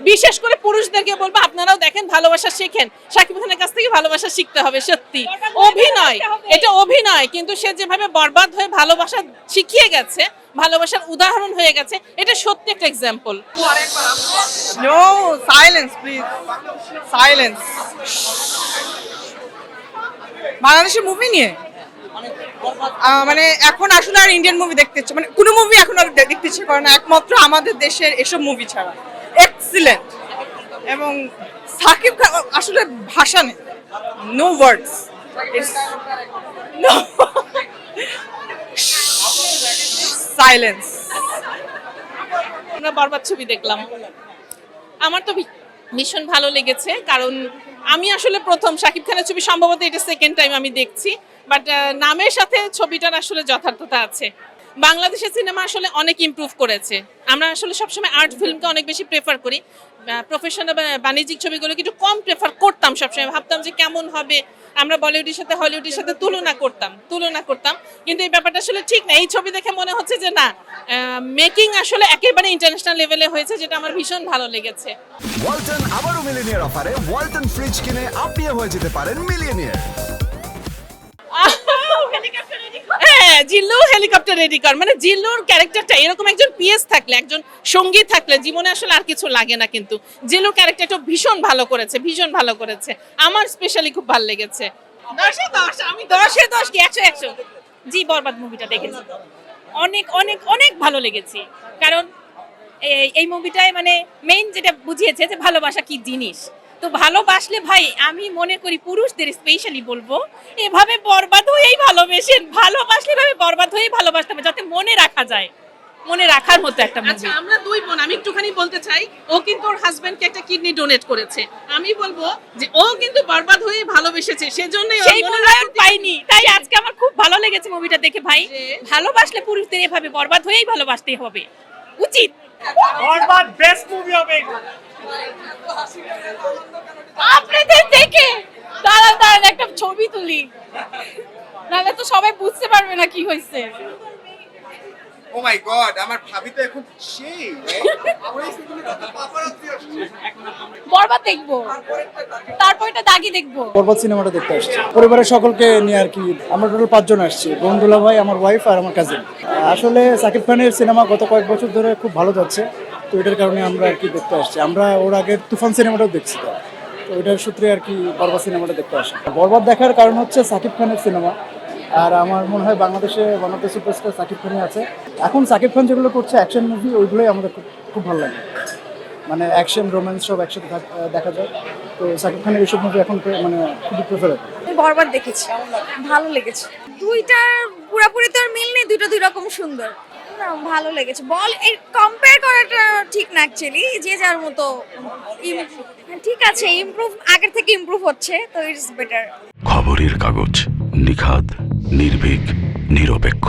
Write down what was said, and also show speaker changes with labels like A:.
A: বিশেষ করে পুরুষদেরকে বলব আপনারাও দেখেন ভালোবাসা শেখেন। শাকিব খানের কাছ থেকে ভালোবাসা শিখতে হবে সত্যি। অভিনয় এটা অভিনয় কিন্তু সে যেভাবে বরবাদ হয়ে ভালোবাসা শিখিয়ে গেছে ভালোবাসার উদাহরণ হয়ে গেছে এটা সত্যি একটা example
B: No, silence, please. Silence. বাংলাদেশের মুভি নিয়ে? আহ, মানে এখন আসলে আর ইন্ডিয়ান মুভি দেখতে ইচ্ছে মানে কোনো মুভি এখন আর দেখতে ইচ্ছে করে না একমাত্র আমাদের দেশের এসব মুভি ছাড়া। এক্সিলেন্ট এবং সাকিব খান, আসলে ভাষা নেই। নো ওয়ার্ডস সাইলেন্স
A: আমরা বারবার ছবি দেখলাম। আমার তো ভীষণ ভালো লেগেছে, কারণ আমি আসলে প্রথম শাকিব খানের ছবি, সম্ভবত এটা সেকেন্ড টাইম আমি দেখছি। বাট নামের সাথে ছবিটার আসলে যথার্থতা আছে। বাংলাদেশের সিনেমা আসলে অনেক ইমপ্রুভ করেছে। আমরা আসলে সবসময় আর্ট ফিল্মকে অনেক বেশি প্রেফার করি। প্রফেশনাল বাণিজ্যিক ছবিগুলোকে একটু কম প্রেফার করতাম সবসময়। ভাবতাম যে কেমন হবে। আমরা বলিউডের সাথে, হলিউডের সাথে তুলনা করতাম তুলনা করতাম। কিন্তু এই ব্যাপারটা আসলে ঠিক না। এই ছবি দেখে মনে হচ্ছে যে না মেকিং আসলে একেবারে ইন্টারন্যাশনাল লেভেলে হয়েছে, যেটা আমার ভীষণ ভালো লেগেছে।
C: ওয়ালটন আবারও মিলিনিয়ার অফারে। ওয়ালটন ফ্রিজ কিনে আপনিও হয়ে যেতে পারেন
A: হ্যাঁ জিল্লু হেলিকপ্টার রেডি কর। মানে জিল্লুর ক্যারেক্টারটা এরকম একজন পিএস থাকলে একজন সঙ্গী থাকলে জীবনে আসলে আর কিছু লাগে না কিন্তু। জিল্লুর ক্যারেক্টারটা ভীষণ ভালো করেছে ভীষণ ভালো করেছে। আমার স্পেশালি খুব ভালো লেগেছে। দশে দশ আমি দশে দশ কি? একশো একশো। জি বরবাদ মুভিটা দেখেছি।
D: অনেক অনেক অনেক ভালো লেগেছে। কারণ এই- এই মুভিটায় মানে মেইন যেটা বুঝিয়েছে যে ভালোবাসা কি জিনিস? তো ভালোবাসলে ভাই আমি মনে করি পুরুষদের স্পেশালি বলব এভাবে বরবাদ হয়েই ভালোবেসেন ভালোবাসলে এভাবে বরবাদ হয়েই ভালোবাসতে হবে যাতে মনে রাখা যায় মনে রাখার মতো একটা
A: আচ্ছা আমরা দুই বোন আমি একটুখানি বলতে চাই ও কিন্তু ওর হাজবেন্ডকে একটা কিডনি ডোনেট করেছে। আমি বলব যে ও কিন্তু বরবাদ হয়ে ভালোবেসেছে সেজন্যই ওর
D: সেই
A: মনে
D: মূল্যায়ন পাইনি। তাই আজকে আমার খুব ভালো লেগেছে মুভিটা দেখে ভাই। ভালোবাসলে পুরুষদের এভাবে বরবাদ হয়েই ভালোবাসতে হবে। উচিত।
E: বরবাদ বেস্ট মুভি হবে
D: আপনাদের দাঁড়ান দাঁড়ান একটা ছবি তুলি। নাহলে তো সবাই বুঝতে পারবে না কি হয়েছে।
F: ও মাই গড আমার ভাবি তো এখন সেই
D: বরবাদ দেখব। তারপর এটা দাগি দেখব।
G: পর্বত সিনেমাটা দেখতে আসছি। পরিবারের সকলকে নিয়ে আর কি আমরা টোটাল পাঁচজন আসছি। বন্ধুলা ভাই আমার ওয়াইফ আর আমার কাজিন আসলে সাকিব খানের সিনেমা গত কয়েক বছর ধরে খুব ভালো যাচ্ছে। তো এটার কারণে আমরা আর কি দেখতে আসছি। আমরা ওর আগে তুফান সিনেমাটাও দেখছি তো। তো ওইটার সূত্রে আর কি বরবাদ সিনেমাটা দেখতে আসি। বরবাদ দেখার কারণ হচ্ছে সাকিব খানের সিনেমা। আর আমার মনে হয় বাংলাদেশে one of the superstar Shakib খানই আছে। এখন সাকিব খান যেগুলো করছে অ্যাকশন মুভি ওইগুলোই আমাদের খুব খুব ভালো লাগে। মানে অ্যাকশন রোম্যান্স সব একসাথে দেখা যায়। তো সাকিব খানের এইসব মুভি এখন মানে খুবই প্রেফারেবল
H: আমি বরবাদ দেখেছি। ভালো লেগেছে। দুইটার পুরোপুরি তো আর মিল নেই, দুইটা দুই রকম সুন্দর। ভালো লেগেছে। বল এই কম্পেয়ার করাটা ঠিক না অ্যাকচুয়ালি যে যার মতো ঠিক আছে ইমপ্রুভ আগের থেকে ইমপ্রুভ হচ্ছে, তো ইটস বেটার
I: খবরের কাগজ নিখাদ, নির্ভীক, নিরপেক্ষ।